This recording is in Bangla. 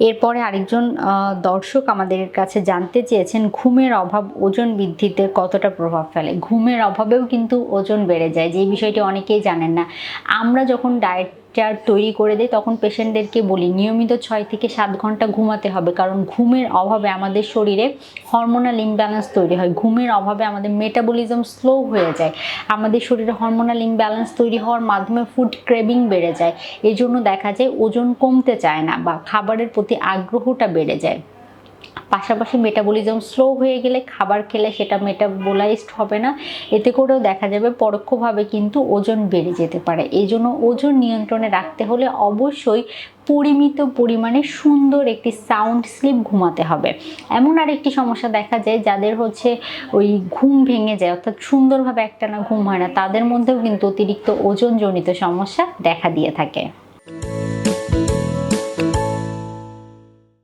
এরপরে আরেকজন দর্শক আমাদের কাছে জানতে চেয়েছেন, ঘুমের অভাব ওজন বৃদ্ধিতে কতটা প্রভাব ফেলে? ঘুমের অভাবেও কিন্তু ওজন বেড়ে যায়, যে বিষয়টি অনেকেই জানেন না। আমরা যখন ডায়েট চার্ট তৈরি করে দেয়, তখন পেশেন্টদেরকে বলি, নিয়মিত ছয় থেকে সাত ঘণ্টা ঘুমাতে হবে। কারণ ঘুমের অভাবে আমাদের শরীরে হরমোনাল ইমব্যালেন্স তৈরি হয়। ঘুমের অভাবে আমাদের মেটাবলিজম স্লো হয়ে যায়। আমাদের শরীরে হরমোনাল ইমব্যালেন্স তৈরি হওয়ার মাধ্যমে ফুড ক্রেভিং বেড়ে যায়। এই জন্য দেখা যায় ওজন কমতে চায় না বা খাবারের প্রতি আগ্রহটা বেড়ে যায়। পাশাপাশি মেটাবলিজম স্লো হয়ে গেলে খাবার খেলে সেটা মেটাবোলাইজড হবে না। এতে করেও দেখা যাবে পরোক্ষভাবে কিন্তু ওজন বেড়ে যেতে পারে। এই জন্য ওজন নিয়ন্ত্রণে রাখতে হলে অবশ্যই পরিমিত পরিমাণে সুন্দর একটি সাউন্ড স্লিপ ঘুমাতে হবে। এমন আরেকটি সমস্যা দেখা যায় যাদের হচ্ছে ওই ঘুম ভেঙে যায়, অর্থাৎ সুন্দরভাবে একটানা ঘুম হয় না, তাদের মধ্যেও কিন্তু অতিরিক্ত ওজনজনিত সমস্যা দেখা দিয়ে থাকে।